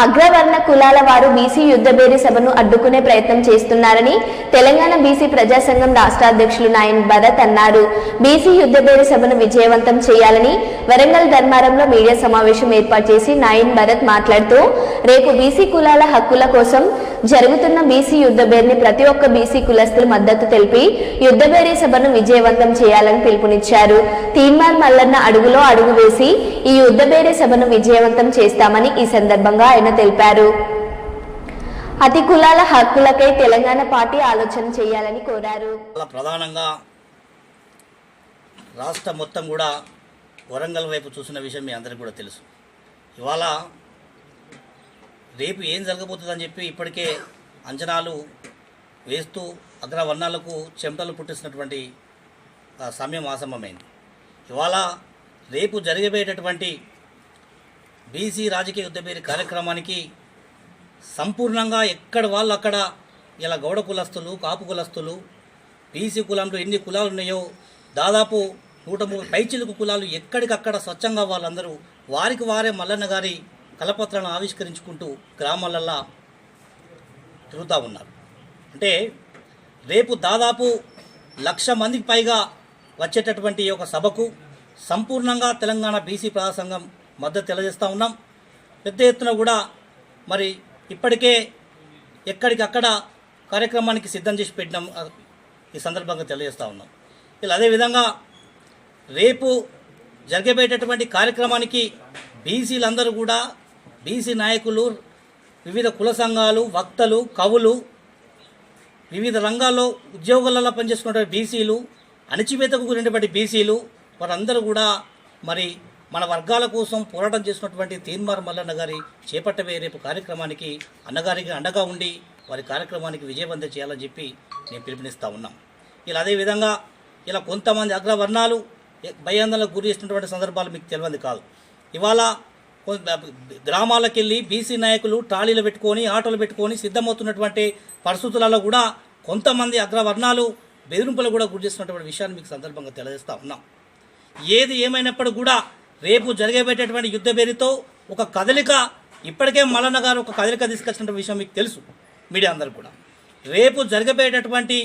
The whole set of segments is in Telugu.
అగ్రవర్ణ కులాల వారు బీసీ యుద్ధబేరి సభను అడ్డుకునే ప్రయత్నం చేస్తున్నారని తెలంగాణ బీసీ ప్రజాసంఘం రాష్ట్ర అధ్యక్షులు నాయన్ భరత్ అన్నారు. బీసీ యుద్ధబేరి సభను విజయవంతం చేయాలని వరంగల్ ధర్మారంలో మీడియా సమావేశం ఏర్పాటు చేసి నాయన్ భరత్ మాట్లాడుతూ రేపు బీసీ కులాల హక్కుల కోసం జరుగుతున్న బీసీ యుద్ధబేరిని ప్రతి ఒక్క బీసీ కులస్తులు మద్దతు తెలిపి యుద్ధబేరీ సభను విజయవంతం చేయాలని పిలుపునిచ్చారు. తీన్మార్ మల్లన్న అడుగులో అడుగు వేసి ఈ యుద్ధబేరీ సభను విజయవంతం చేస్తామని ఈ సందర్భంగా ఆయన తెలిపారు. అతి కులాల హక్కులకై తెలంగాణ పార్టీ ఆలోచన చేయాలని కోరారు. ప్రధానంగా రాష్ట్రం మొత్తం కూడా వరంగల్ వైపు చూసిన విషయం మీ అందరికీ కూడా తెలుసు. ఇవాళ రేపు ఏం జరగబోతుందని చెప్పి ఇప్పటికే అంచనాలు వేస్తూ అగ్రవర్ణాలకు చెమటలు పుట్టిస్తున్నటువంటి సమయం ఆసంభమైంది ఇవాళ రేపు జరగబోయేటటువంటి బీసీ రాజకీయ యుద్ధపేరి కార్యక్రమానికి సంపూర్ణంగా ఎక్కడ వాళ్ళు అక్కడ ఇలా గౌడ కులస్తులు కాపు కులస్తులు బీసీ కులంలో ఎన్ని కులాలు ఉన్నాయో దాదాపు నూట ముప్పై పైచిలుకు కులాలు ఎక్కడికక్కడ స్వచ్ఛంగా వాళ్ళందరూ వారికి వారే మల్లన్న గారి కలపత్రాలను ఆవిష్కరించుకుంటూ గ్రామాలల్లా తిరుగుతూ ఉన్నారు. అంటే రేపు దాదాపు లక్ష మందికి పైగా వచ్చేటటువంటి ఒక సభకు సంపూర్ణంగా తెలంగాణ బీసీ ప్రజా సంఘం మద్దతు తెలియజేస్తూ ఉన్నాం. పెద్ద ఎత్తున కూడా మరి ఇప్పటికే ఎక్కడికక్కడ కార్యక్రమానికి సిద్ధం చేసి పెట్టినాం ఈ సందర్భంగా తెలియజేస్తూ ఉన్నాం. ఇలా అదేవిధంగా రేపు జరగబోయేటటువంటి కార్యక్రమానికి బీసీలందరూ కూడా బీసీ నాయకులు వివిధ కుల సంఘాలు వక్తలు కవులు వివిధ రంగాల్లో ఉద్యోగాలలో పనిచేసుకున్నటువంటి బీసీలు అణచివేతకు గురినటువంటి బీసీలు వారందరూ కూడా మరి మన వర్గాల కోసం పోరాటం చేసినటువంటి తీన్మార్ మల్లన్న గారి చేపట్టబోయే రేపు కార్యక్రమానికి అన్నగారికి అండగా ఉండి వారి కార్యక్రమానికి విజయవంతం చేయాలని చెప్పి నేను పిలుపునిస్తూ ఉన్నాం. ఇలా అదేవిధంగా ఇలా కొంతమంది అగ్రవర్ణాలు భయాందోళనకు గురి చేసినటువంటి సందర్భాలు మీకు తెలియంది కాదు. ఇవాళ గ్రామాలకు వెళ్ళి బీసీ నాయకులు ట్రాలీలు పెట్టుకొని ఆటోలు పెట్టుకొని సిద్ధమవుతున్నటువంటి పరిస్థితులలో కూడా కొంతమంది అగ్రవర్ణాలు బెదిరింపులు కూడా గురి చేస్తున్నటువంటి విషయాన్ని మీకు సందర్భంగా తెలియజేస్తా ఉన్నాం. ఏది ఏమైనప్పటికీ కూడా రేపు జరగబోయేటటువంటి యుద్ధ పేరుతో ఒక కదలిక ఇప్పటికే మల్లన్న గారు ఒక కదలిక తీసుకొచ్చిన విషయం మీకు తెలుసు మీడియా అందరూ కూడా. రేపు జరగబోయేటటువంటి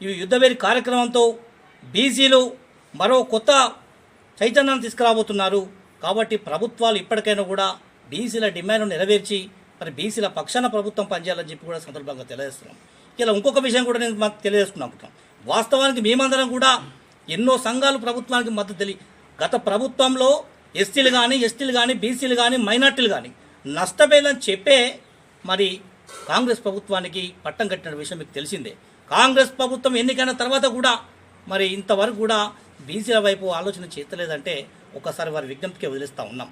ఈ యుద్ధబేరి కార్యక్రమంతో బీసీలు మరో కొత్త చైతన్యాన్ని తీసుకురాబోతున్నారు. కాబట్టి ప్రభుత్వాలు ఇప్పటికైనా కూడా బీసీల డిమాండ్ను నెరవేర్చి మరి బీసీల పక్షాన ప్రభుత్వం పనిచేయాలని చెప్పి కూడా సందర్భంగా తెలియజేస్తున్నాం. ఇలా ఇంకొక విషయం కూడా నేను మాకు తెలియజేసుకున్నాం వాస్తవానికి మేమందరం కూడా ఎన్నో సంఘాలు ప్రభుత్వానికి మద్దతు తెలియ గత ప్రభుత్వంలో ఎస్టీలు కానీ ఎస్టీలు కానీ బీసీలు కానీ మైనార్టీలు కానీ నష్టపోయిందని చెప్పే మరి కాంగ్రెస్ ప్రభుత్వానికి పట్టం కట్టిన విషయం మీకు తెలిసిందే. కాంగ్రెస్ ప్రభుత్వం ఎన్నికైన తర్వాత కూడా మరి ఇంతవరకు కూడా బీసీల వైపు ఆలోచన చేస్తలేదంటే ఒకసారి వారి విజ్ఞప్తికి వదిలేస్తూ ఉన్నాం.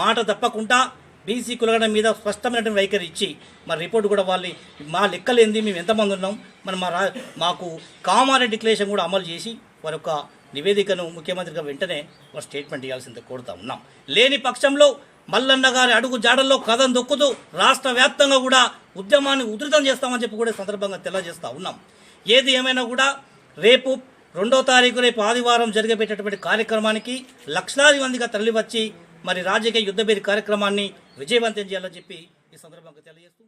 మాట తప్పకుండా బీసీ కులగడం మీద స్పష్టమైనటువంటి వైఖరి ఇచ్చి మరి రిపోర్ట్ కూడా వాళ్ళు మా లెక్కలేంది మేము ఎంతమంది ఉన్నాం మరి మా రా మాకు కామారెడ్డి డిక్లరేషన్ కూడా అమలు చేసి వారి యొక్క నివేదికను ముఖ్యమంత్రిగా వెంటనే వారు స్టేట్మెంట్ ఇవ్వాల్సిందే కోరుతా ఉన్నాం. లేని పక్షంలో మల్లన్న గారి అడుగు జాడల్లో కథం దొక్కుతూ రాష్ట్ర వ్యాప్తంగా కూడా ఉద్యమాన్ని ఉధృతం చేస్తామని చెప్పి కూడా సందర్భంగా తెలియజేస్తూ ఉన్నాం. ఏది ఏమైనా కూడా రేపు రెండో తారీఖు రేపు ఆదివారం జరిగేటటువంటి కార్యక్రమానికి లక్షలాది మందిగా తరలివచ్చి మరి రాజకీయ యుద్ధబేరి కార్యక్రమాన్ని విజయవంతం చేయాలని చెప్పి ఈ సందర్భంగా తెలియజేస్తూ